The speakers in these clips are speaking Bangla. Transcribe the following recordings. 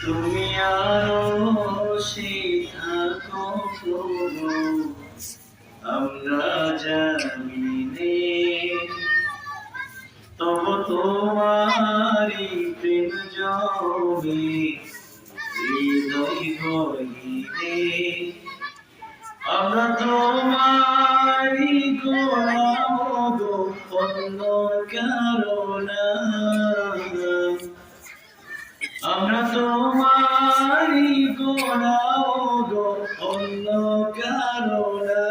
তুমি আরও থাকো আমরা জানিনে তব তোমারি প্রেম জবে হৃদয় আমরা তোমারি আমরা তোমারি গোলাম গো অন্য কারণা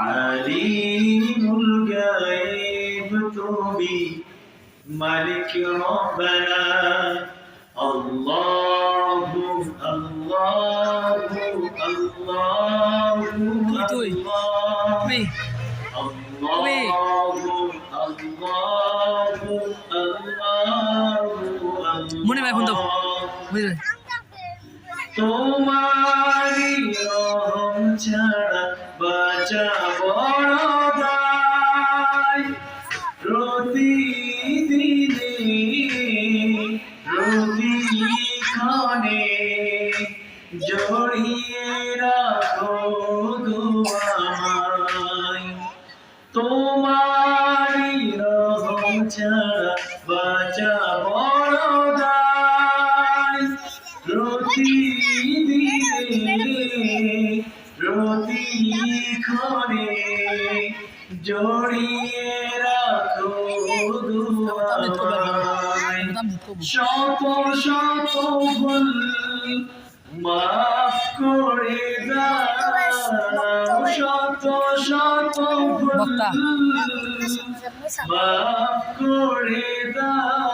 আলিমুল গায়েব তুমি মালিক রব্বানা। আল্লাহু আল্লাহু আল্লাহু আল্লাহু। মনে ভাই ফোন দাও। বুঝলে তোমারি রহম ছাড়া বাঁচা বড় দায় প্রতিদিনে প্রতিক্ষণে জড়িয়ে প্রতিদিনে প্রতিক্ষণে জড়িয়ে রাখো শত শত ভুল মাফ করে দাও। শত শত ভুল। মাফ করে দাও।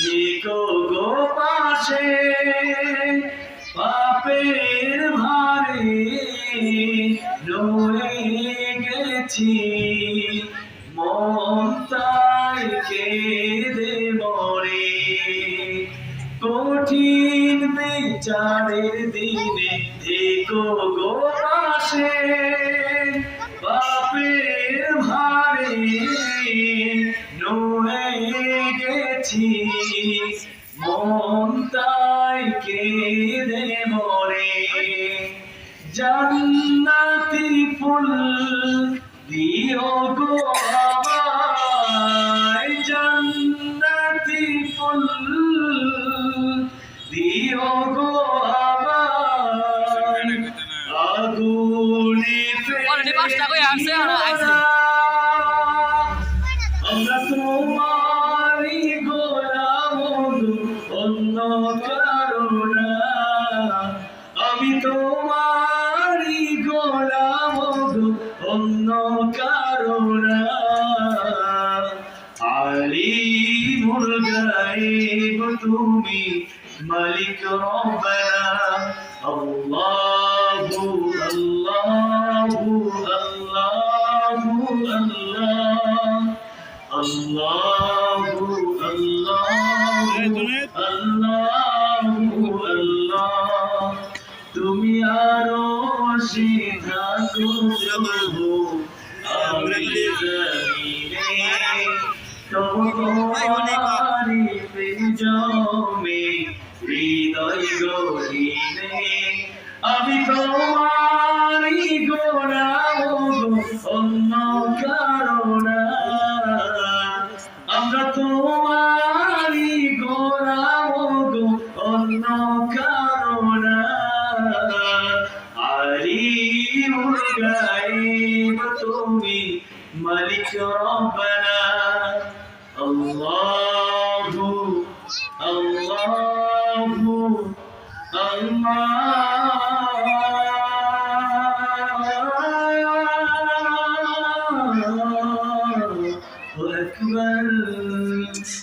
দিনে থেকো গো পাশে, পাপের ভারে রয়ে গেছি। মন তাই কেঁদে মরে, কঠিন বিচারের দিনে থেকো গো পাশে। মন তাই কেঁদে মরে। জান্নাতি ফুল দিও গো আমায়। জান্নাতি ফুল দিও গো আমায়। আগুনে পাঁচটা করে আসছে, আর আইছে। কারণা। আলিমুল গায়েব তুমি মালিক রব্বানা। আল্লাহু আল্লাহু আল্লাহু আল্লাহ। আল্লাহু তোমারি প্রেম জমে হৃদয় গহিনে আমি তোমারি গোড়াও অন্য কারণা আমরা তোমারি গোড়াও অন্য কারণা আরি তুমি মালিক الله الله الله